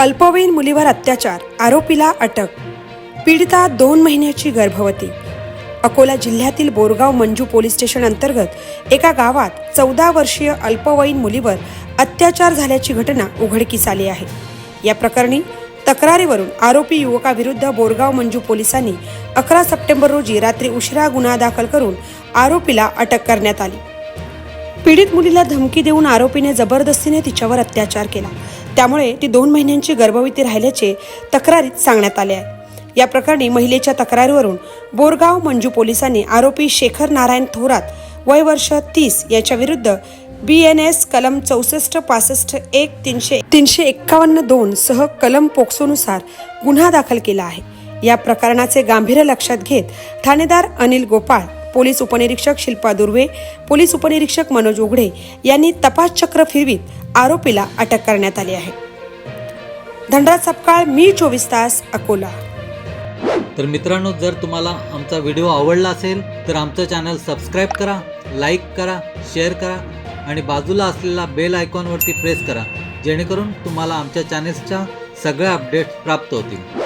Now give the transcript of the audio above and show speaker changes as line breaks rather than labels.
अल्पवयीन मुलीवर अत्याचार आरोपीला अटक. पीडिता दोन महिन्याची गर्भवती. अकोला जिल्ह्यातील बोरगाव मंजू पोलीस स्टेशन अंतर्गत एका गावात चौदा वर्षीय अल्पवयीन मुलीवर अत्याचार झाल्याची घटना उघडकीस आली आहे. या प्रकरणी तक्रारीवरून आरोपी युवकाविरुद्ध बोरगाव मंजू पोलिसांनी अकरा सप्टेंबर रोजी रात्री उशिरा गुन्हा दाखल करून आरोपीला अटक करण्यात आली. पीडित मुलीला धमकी देऊन आरोपीने जबरदस्तीने तिच्यावर अत्याचार केला. त्यामुळे ती दोन महिन्यांची गर्भवती राहिल्याचे तक्रारीत सांगण्यात आले आहे. या प्रकरणी महिलेच्या तक्रारीवरून बोरगाव मंजू पोलिसांनी आरोपी शेखर नारायण थोरात वय वर्ष तीस याच्या विरुद्ध बी एन एस कलम चौसष्ट पासष्ट एक तीनशे तीनशे एक्कावन्न दोन सह कलम पोक्सोनुसार गुन्हा दाखल केला आहे. या प्रकरणाचे गांभीर्य लक्षात घेत ठाणेदार अनिल गोपाळ पोलीस उपनिरीक्षक शिल्पा दुर्वे पोलीस उपनिरीक्षक मनोज उघडे यांनी तपास चक्र फिरवीत आरोपीला अटक करण्यात आली आहे. धनराज सपकाळ मी चोवीस तास अकोला.
तर मित्रांनो जर तुम्हाला आमचा व्हिडिओ आवडला असेल तर आमचं चॅनल सबस्क्राईब करा लाईक करा शेअर करा आणि बाजूला असलेला बेल आयकॉनवरती प्रेस करा जेणेकरून तुम्हाला आमच्या चॅनेल्सच्या सगळ्या अपडेट्स प्राप्त होतील.